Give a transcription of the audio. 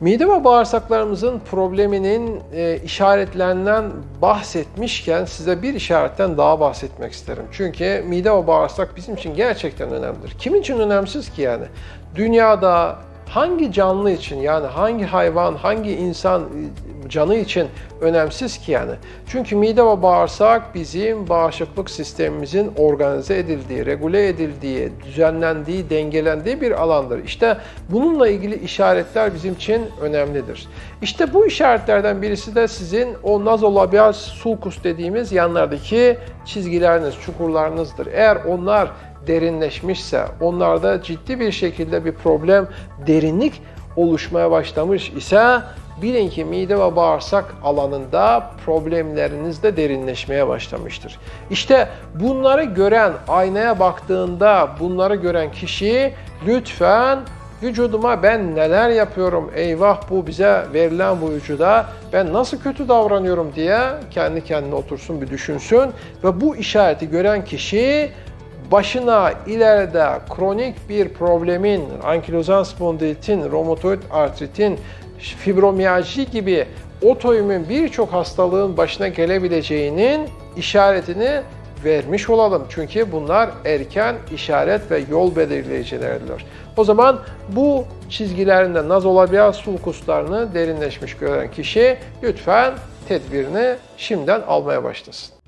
Mide ve bağırsaklarımızın probleminin e, işaretlerinden bahsetmişken size bir işaretten daha bahsetmek isterim. Çünkü mide ve bağırsak bizim için gerçekten önemlidir. Kimin için önemsiz ki yani? Dünyada hangi canlı için yani hangi hayvan, hangi insan e, canı için önemsiz ki yani. Çünkü mide ve bağırsak bizim bağışıklık sistemimizin organize edildiği, regüle edildiği, düzenlendiği, dengelendiği bir alandır. İşte bununla ilgili işaretler bizim için önemlidir. İşte bu işaretlerden birisi de sizin o nazolabial sulcus dediğimiz yanlardaki çizgileriniz, çukurlarınızdır. Eğer onlar derinleşmişse, onlarda ciddi bir şekilde bir problem, derinlik oluşmaya başlamış ise bilin ki mide ve bağırsak alanında problemleriniz de derinleşmeye başlamıştır. İşte bunları gören, aynaya baktığında bunları gören kişi lütfen vücuduma ben neler yapıyorum, eyvah bu bize verilen bu vücuda ben nasıl kötü davranıyorum diye kendi kendine otursun bir düşünsün ve bu işareti gören kişi başına ileride kronik bir problemin, ankilozan spondilitin, romatoid artritin, fibromiyalji gibi otoimmün birçok hastalığın başına gelebileceğinin işaretini vermiş olalım. Çünkü bunlar erken işaret ve yol belirleyicilerdir. O zaman bu çizgilerinde nazolabial sulkuslarını derinleşmiş gören kişi lütfen tedbirini şimdiden almaya başlasın.